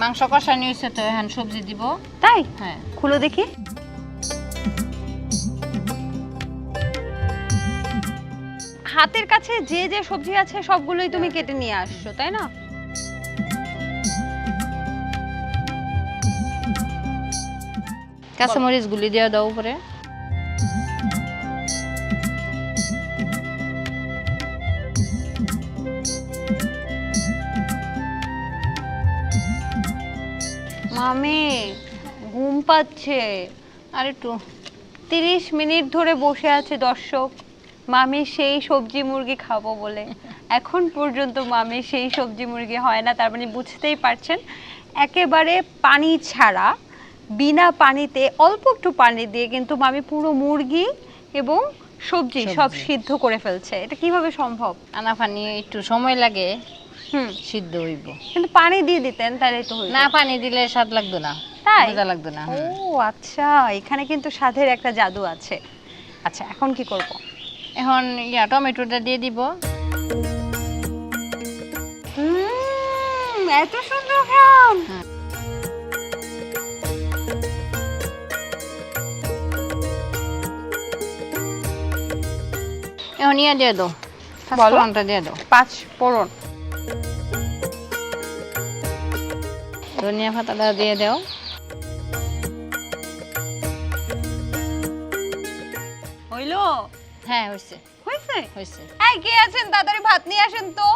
মাংস কষা নিয়েছে তো এখন সবজি দিব। তাই? হ্যাঁ। খুলো দেখি। হাতের কাছে যে যে সবজি আছে সবগুলোই তুমি কেটে নিয়ে আসছো তাই না? কাঁচামরিচ গুলি দিয়ে দাও উপরে। মামি ঘুম পাচ্ছে। আর একটু তিরিশ মিনিট ধরে বসে আছে দর্শক। মামি সেই সবজি মুরগি খাব বলে। এখন পর্যন্ত মামি সেই সবজি মুরগি হয় না তার মানে বুঝতেই পারছেন। একেবারে পানি ছাড়া বিনা পানিতে অল্প একটু পানি দিয়ে কিন্তু মামি পুরো মুরগি এবং সবজি সব সিদ্ধ করে ফেলছে। এটা কীভাবে সম্ভব? আনা পানি একটু সময় লাগে। সিদ্ধ হইব। কিন্তু পানি দিয়ে দিতেন তাহলে তো। না পানি দিলে স্বাদ লাগতো না। তাই? মজা লাগতো না। ও আচ্ছা। এখানে কিন্তু স্বাদের একটা জাদু আছে। আচ্ছা এখন কি করব? এখন ইয়া টমেটোটা দিয়ে দিব। হুম এত সুন্দর ঘ্রাণ এখন ইয়া দিয়ে দাও। পাঁচফোড়নটা দিয়ে দাও। পাঁচ ফোড়ন। ধনিয়া পাতাটা দিয়ে দাও। হইল? হ্যাঁ হয়েছে হয়েছে হয়েছে এই কে আছেন? তাড়াতাড়ি ভাত নিয়ে আসেন তো।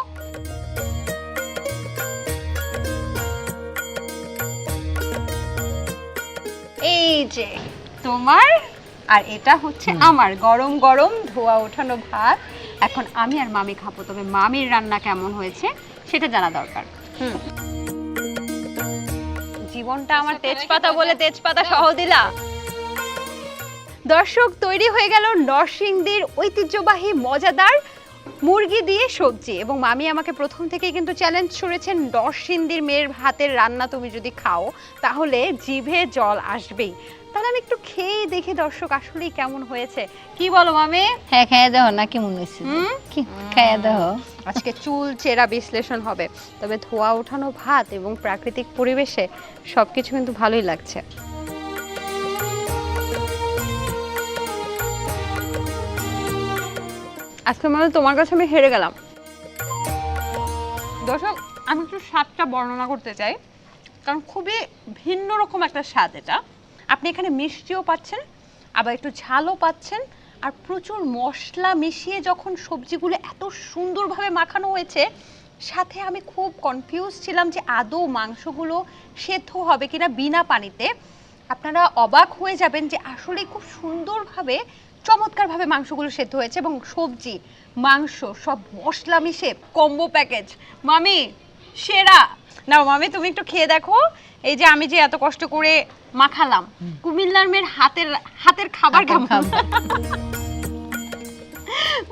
এই যে তোমার আর এটা হচ্ছে আমার গরম গরম ধোয়া ওঠানো ভাত। এখন আমি আর মামি খাব তবে মামির রান্না কেমন হয়েছে সেটা জানা দরকার। হুম। জীবনটা আমার তেজপাতা বলে তেজপাতা সহ দিলা দর্শক তৈরি হয়ে গেল নরসিংদীর ঐতিহ্যবাহী মজাদার মুরগি দিয়ে সবজি এবং মামি আমাকে প্রথম থেকেই কিন্তু চ্যালেঞ্জ ছুড়েছেন নরসিংদীর মেয়ের হাতের রান্না তুমি যদি খাও তাহলে জিভে জল আসবেই। তাহলে আমি একটু খেয়ে দেখি দর্শক আসলেই কেমন হয়েছে। কি বলো মামি? হ্যাঁ খাইয়া দেখো না কেমন হয়েছে? কি? খাইয়া দেখো আজকে চুল চেরা বিশ্লেষণ হবে। তবে ধোয়া ওঠানো ভাত এবং প্রাকৃতিক পরিবেশে সবকিছু কিন্তু ভালোই লাগছে। আজকে মানে তোমার কাছে আমি হেরে গেলাম। দর্শক, আমি একটু স্বাদটা বর্ণনা করতে চাই। কারণ খুবই ভিন্ন রকম একটা স্বাদ এটা। আপনি এখানে মিষ্টিও পাচ্ছেন, আবার একটু ঝালও পাচ্ছেন, আর প্রচুর মশলা মিশিয়ে যখন সবজিগুলো এত সুন্দরভাবে মাখানো হয়েছে, সাথে আমি খুব কনফিউজ ছিলাম যে আদৌ মাংসগুলো সেদ্ধ হবে কিনা বিনা পানিতে। আপনারা অবাক হয়ে যাবেন যে আসলে খুব সুন্দরভাবে চমৎকারভাবে মাংসগুলো সেদ্ধ হয়েছে এবং সবজি মাংস সব মশলা মিশে কম্বো প্যাকেজ মামি সেরা। না মামি তুমি একটু খেয়ে দেখো। এই যে আমি যে এত কষ্ট করে মাখালাম কুমিল্লার মেয়ের হাতের হাতের খাবার কেমন? খাবার।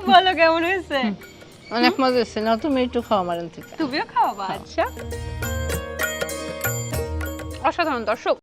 বলো কেমন হয়েছে? অনেক মজা হয়েছে। না তুমি একটু খাও আমার থেকে তুমিও খাওয়াবা আচ্ছা। অসাধারণ দর্শক।